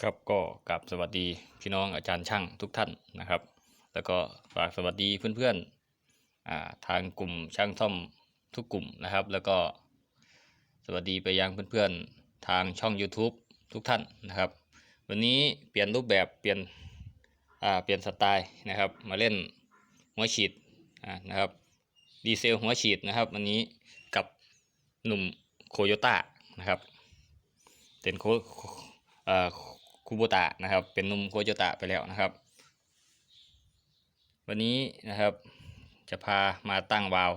ครับก็กราบสวัสดีพี่น้องอาจารย์ช่างทุกท่านนะครับ แล้วก็ฝากสวัสดีเพื่อนๆอ่าทางกลุ่มช่างซ่อมทุกกลุ่มนะครับ แล้วก็สวัสดีไปยังเพื่อนๆทางช่อง YouTube ทุกท่านนะครับ วันนี้เปลี่ยนรูปแบบเปลี่ยนอ่าเปลี่ยนสไตล์นะครับ มาเล่นหัวฉีดอ่านะครับดีเซลหัวฉีดนะครับวันนี้กับหนุ่มโคโยต้านะครับเป็นโคเอ่อ คูโบตะนะครับ เป็นนุ่มโคโยตะไปแล้วนะครับ วันนี้นะครับจะพามาตั้งวาล์ว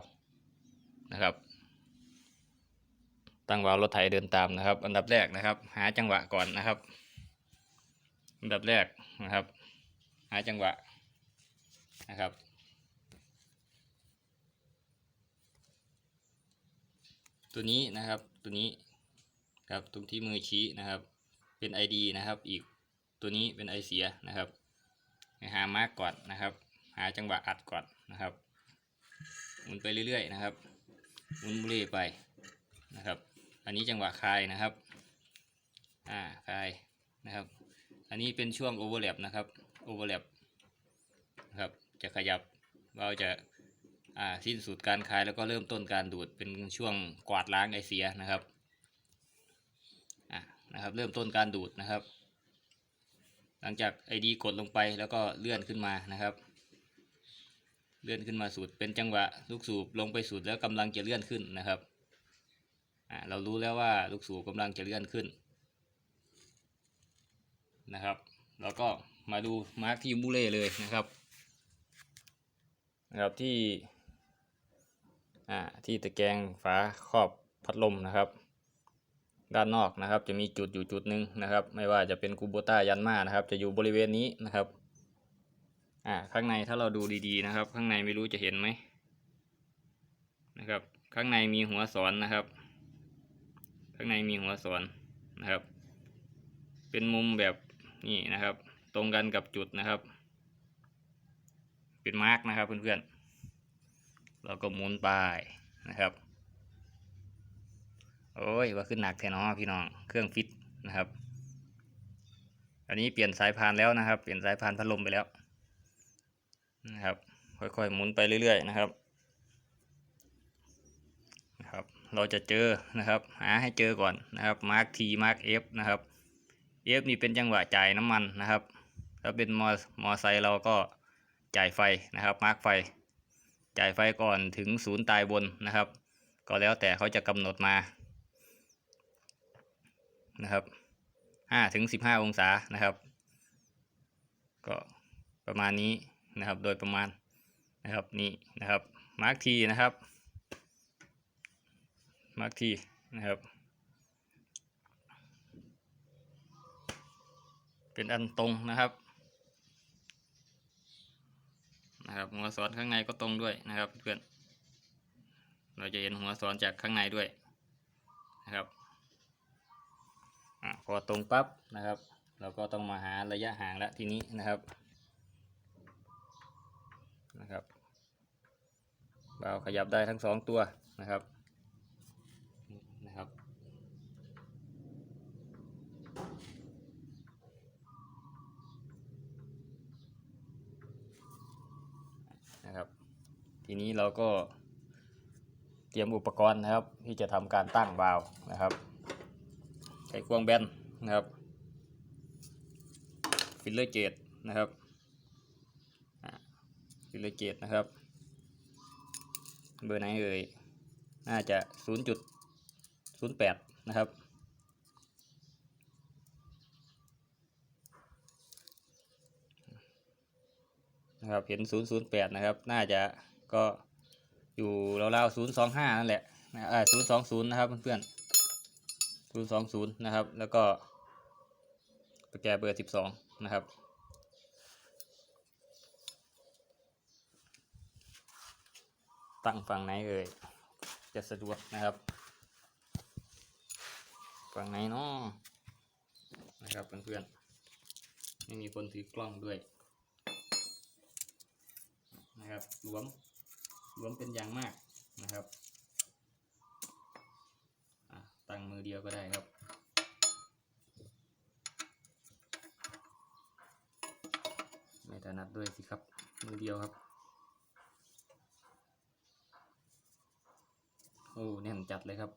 นะครับ ตั้งวาล์วรถไถเดินตามนะครับ อันดับแรกนะครับ หาจังหวะก่อนนะครับ อันดับแรกนะครับ หาจังหวะนะครับตัวนี้นะครับตัวนี้ครับตรงที่มือชี้นะครับ เป็น ID นะครับ อีกตัวนี้เป็นไอเสียนะครับหามาร์กก่อนนะครับ หาจังหวะอัดก่อนนะครับหมุนไปเรื่อยๆนะครับหมุนบุเร่ไปนะครับ อันนี้จังหวะคลายนะครับอ่าคลายนะครับ อันนี้เป็นช่วงโอเวอร์แลปนะครับโอเวอร์แลปนะครับจะขยับเราจะอ่าสิ้นสุดการคลายแล้วก็เริ่มต้นการดูดเป็นช่วงกวาดล้างไอเสียนะครับ นะครับ เริ่มต้นการดูดนะครับ หลังจาก ID กดลงไปแล้วก็เลื่อนขึ้นมานะครับ เลื่อนขึ้นมาสูดเป็นจังหวะลูกสูบลงไปสูดแล้วกำลังจะเลื่อนขึ้นนะครับเรารู้แล้วว่าลูกสูบกำลังจะเลื่อนขึ้นนะครับแล้วก็มาดูมาร์กที่บูเล่เลยนะครับนะครับที่อ่าที่ตะแกรงฝาครอบพัดลมนะครับ ด้านนอกนะครับ จะมีจุดอยู่จุดหนึ่งนะครับ ไม่ว่าจะเป็นคูโบต้ายันมานะครับ จะอยู่บริเวณนี้นะครับอ่าข้างในถ้าเราดูดีๆนะครับ ข้างในไม่รู้จะเห็นไหมนะครับ ข้างในมีหัวสอนนะครับ ข้างในมีหัวสอนนะครับ เป็นมุมแบบนี้นะครับ ตรงกันกับจุดนะครับ เป็นมาร์กนะครับเพื่อนๆเราก็หมุนไปนะครับ โอ้ยว่าขึ้นหนักแท้เนอพี่น้องเครื่องฟิตนะครับ อันนี้เปลี่ยนสายพานแล้วนะครับ เปลี่ยนสายพานพัดลมไปแล้วนะครับ ค่อยๆหมุนไปเรื่อยๆนะครับนะครับ เราจะเจอนะครับ หาให้เจอก่อนนะครับมาร์กทีมาร์กเอฟนะครับเอฟนี่เป็นจังหวะจ่ายน้ำมันนะครับถ้าเป็นมอมอไซค์เราก็จ่ายไฟนะครับมาร์กไฟ จ่ายไฟก่อนถึงศูนย์ตายบนนะครับ ก็แล้วแต่เขาจะกำหนดมา นะครับห้าถึงสิบห้าองศานะครับ ก็ประมาณนี้นะครับ โดยประมาณนะครับนี่นะครับมาร์กทีนะครับมาร์กทีนะครับ เป็นอันตรงนะครับนะครับหัวสอนข้างในก็ตรงด้วยนะครับเพื่อนเราจะเห็นหัวสอนจากข้างในด้วยนะครับ อพอตรงปั๊บนะครับ เราก็ต้องมาหาระยะห่างแล้วทีนี้นะครับนะครับเราขยับได้ทั้งสองตัวนะครับนะครับนะครับ ทีนี้เราก็เตรียมอุปกรณ์นะครับ ที่จะทำการตั้งวาล์วนะครับ ใช้ควงแบนนะครับ ฟิลเลอร์เกตนะครับฟิลเลอร์เกตนะครับ เบอร์ไหนเอ่ย น่าจะ 0.08 นะครับนะครับเห็น 008 นะครับ น่าจะก็อยู่ราวๆ025 นั่นแหละนะอ่า020 นะครับเพื่อนๆ ศูนย์สองศูนย์นะครับ แล้วก็ไปแก้เบอร์สิบสองนะครับตั้งฝั่งไหนเอ่ยจะสะดวกนะครับฝั่งไหนเนาะนะครับเพื่อนๆไม่มีคนถือกล้องด้วยนะครับหลวมหลวมเป็นอย่างมากนะครับ ตั้งมือเดียวก็ได้ครับไม่ถนัดด้วยสิครับ มือเดียวครับ โอ้แน่นจัดเลยครับ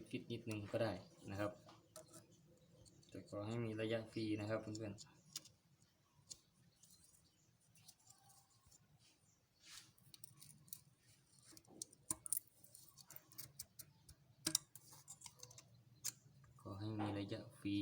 ตฟิตๆนิดนึงก็ได้นะครับ แต่ขอให้มีระยะฟรีนะครับเพื่อนๆขอให้มีระยะฟรี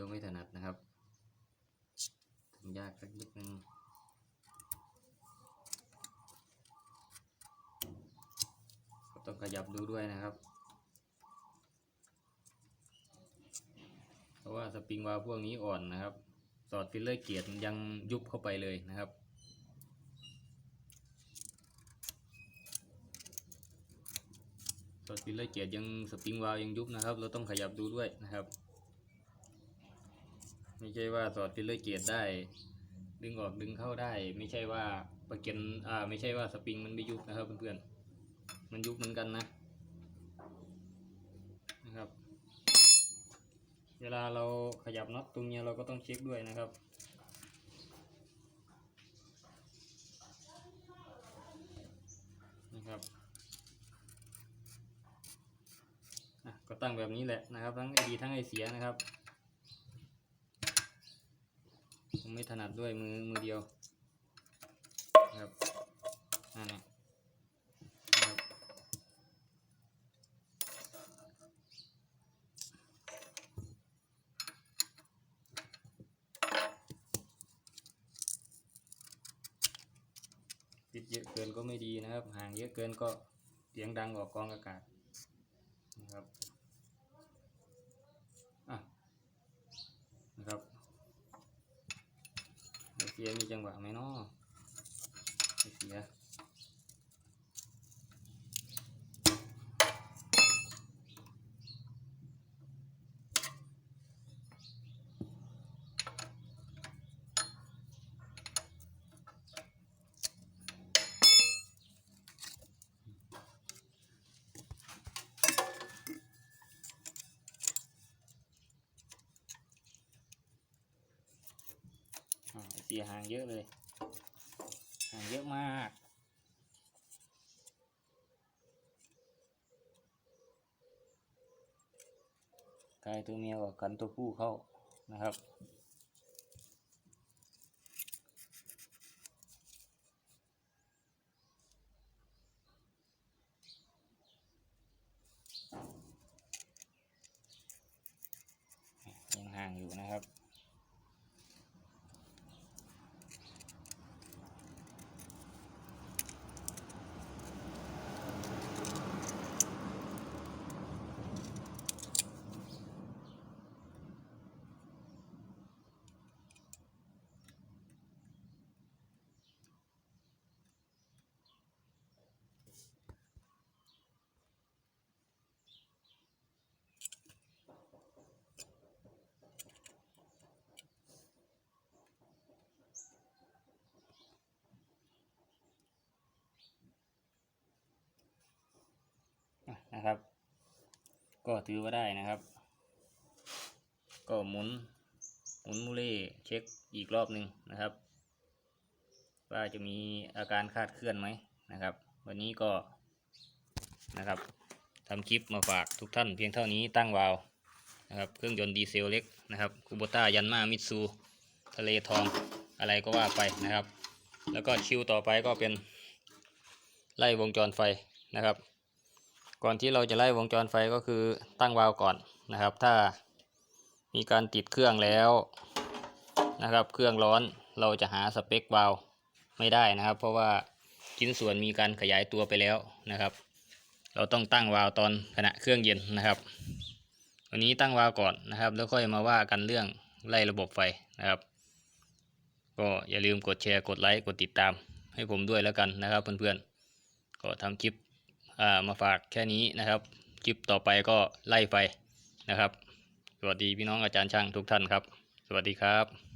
ยวไม่ถนัดนะครับทำยากสักนิดนึงต้องขยับดูด้วยนะครับ เพราะว่าสปริงวาล์วพวกนี้อ่อนนะครับ สอดฟิลเลอร์เกียร์ยังยุบเข้าไปเลยนะครับสอดฟิลเลอร์เกียร์ยังสปริงวาล์วยังยุบนะครับ เราต้องขยับดูด้วยนะครับ ไม่ใช่ว่าสอดฟิลเลอร์เกียร์ได้ ดึงออกดึงเข้าได้ ไม่ใช่ว่าประเก็นอ่าไม่ใช่ว่าสปริงมันไม่ยุบนะครับเพื่อนๆมันยุบเหมือนกันนะนะครับ เวลาเราขยับน็อตตรงนี้เราก็ต้องเช็คด้วยนะครับนะครับก็ตั้งแบบนี้แหละนะครับ ทั้งไอดีทั้งไอเสียนะครับ ผมไม่ถนัดด้วยมือมือเดียวครับนั่นแหละนะครับปิดเยอะเกินก็ไม่ดีนะครับ ห่างเยอะเกินก็เสียงดังออกกองอากาศนะครับอะนะครับไมีจังหวะไหมเนาะเสีย สียหางเยอะเลย หางเยอะมาก กายตัวเมียกับกันตัวผู้เข้านะครับยังห่างอยู่นะครับ ก็ถือว่าได้นะครับ ก็หมุนหมุนมูเล่เช็คอีกรอบหนึ่งนะครับ ว่าจะมีอาการคาดเคลื่อนไหมนะครับ วันนี้ก็นะครับทำคลิปมาฝากทุกท่านเพียงเท่านี้ตั้งวาวนะครับเครื่องยนต์ดีเซลเล็กนะครับคูโบต้ายันมามิตซูทะเลทองอะไรก็ว่าไปนะครับ แล้วก็คิวต่อไปก็เป็นไล่วงจรไฟนะครับ ก่อนที่เราจะไล่วงจรไฟก็คือตั้งวาล์วก่อนนะครับ ถ้ามีการติดเครื่องแล้วนะครับ เครื่องร้อนเราจะหาสเปควาล์วไม่ได้นะครับ เพราะว่าชิ้นส่วนมีการขยายตัวไปแล้วนะครับ เราต้องตั้งวาล์วตอนขณะเครื่องเย็นนะครับวันนี้ตั้งวาล์วก่อนนะครับ แล้วค่อยมาว่ากันเรื่องไล่ระบบไฟนะครับ ก็อย่าลืมกดแชร์กดไลค์กดติดตามให้ผมด้วยแล้วกันนะครับเพื่อนๆก็ทำคลิป มาฝากแค่นี้นะครับคลิปต่อไปก็ไล่ไปนะครับ สวัสดีพี่น้องอาจารย์ช่างทุกท่านครับ สวัสดีครับ